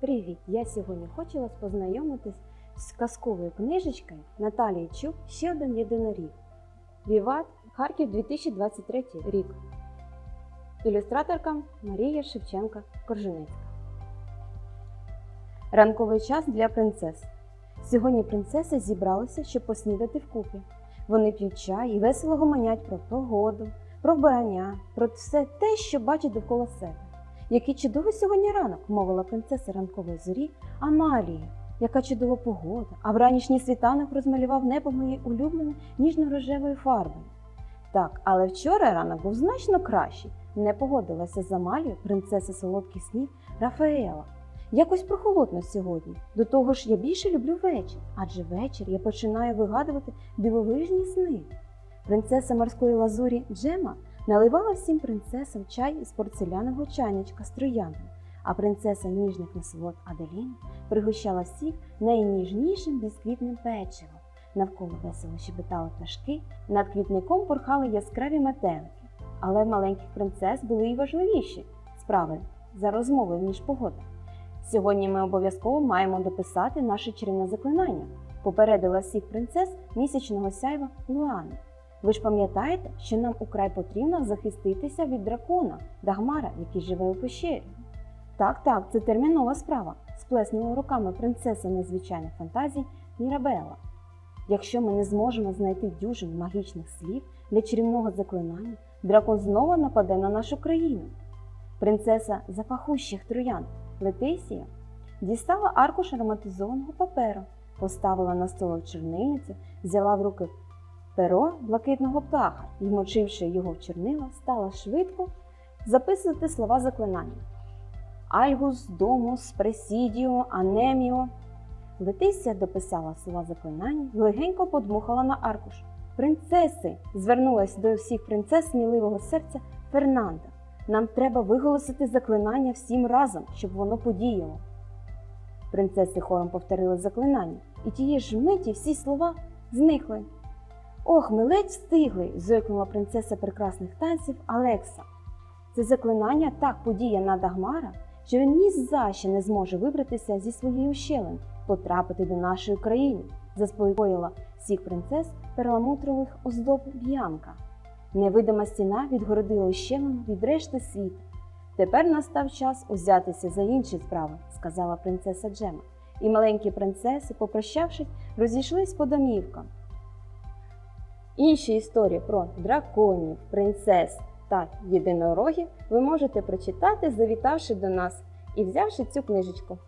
Привіт! Я сьогодні хочу вас познайомитись з казковою книжечкою Наталії Чук Ще один єдиноріг. Віват, Харків 2023 рік. Ілюстраторка Марія Шевченка Корженецька. Ранковий час для принцес. Сьогодні принцеси зібралися, щоб поснідати вкупі. Вони п'ють чай і весело гомонять про погоду, про вбрання, про все те, що бачать довкола себе. Який чудовий сьогодні ранок, мовила принцеса ранкової зорі Амалія. Яка чудова погода, а вранішній світанок розмалював небо моєї улюбленої ніжно-рожевою фарбою. Так, але вчора ранок був значно кращий. Не погодилася з Амалією принцеса солодких снів Рафаела. Якось прохолодно сьогодні. До того ж, я більше люблю вечір, адже вечір я починаю вигадувати дивовижні сни. Принцеса морської лазурі Джема наливала всім принцесам чай із порцелянового чайничка з трояндами, а принцеса ніжних насолод Аделіна пригощала всіх найніжнішим бісквітним печивом. Навколо весело щебетали пташки, над квітником порхали яскраві метелики. Але в маленьких принцес були й важливіші справи за розмовою ніж погода. Сьогодні ми обов'язково маємо дописати наше чарівне заклинання, попередила всіх принцес місячного сяйва Луани. Ви ж пам'ятаєте, що нам украй потрібно захиститися від дракона Дагмара, який живе у пещері? Так, так, це термінова справа, сплеснула руками принцеса незвичайних фантазій Мірабела. Якщо ми не зможемо знайти дюжин магічних слів для чарівного заклинання, дракон знову нападе на нашу країну. Принцеса запахущих троян Летисія дістала аркуш ароматизованого паперу, поставила на столик чернильницю, взяла в руки перо блакитного птаха і, вмочивши його в чорнила, стала швидко записувати слова заклинання. Альгус, домус, пресідіо, анеміо. Летисія дописала слова заклинання і легенько подмухала на аркуш. Принцеси! звернулась до всіх принцес сміливого серця Фернанда. Нам треба виголосити заклинання всім разом, щоб воно подіяло. Принцеси хором повторили заклинання, і тієї ж миті всі слова зникли. Ох, ми ледь встигли. зойкнула принцеса прекрасних танців Алекса. Це заклинання так подіє на Дагмара, що він ні за що не зможе вибратися зі своєї ущелин, потрапити до нашої країни, заспокоїла всіх принцес перламутрових оздоб Б'янка. Невидима стіна відгородила ущелину від решти світу. Тепер настав час узятися за інші справи, сказала принцеса Джема. І маленькі принцеси, попрощавшись, розійшлись по домівкам. Інші історії про драконів, принцес та єдинорогів ви можете прочитати, завітавши до нас і взявши цю книжечку.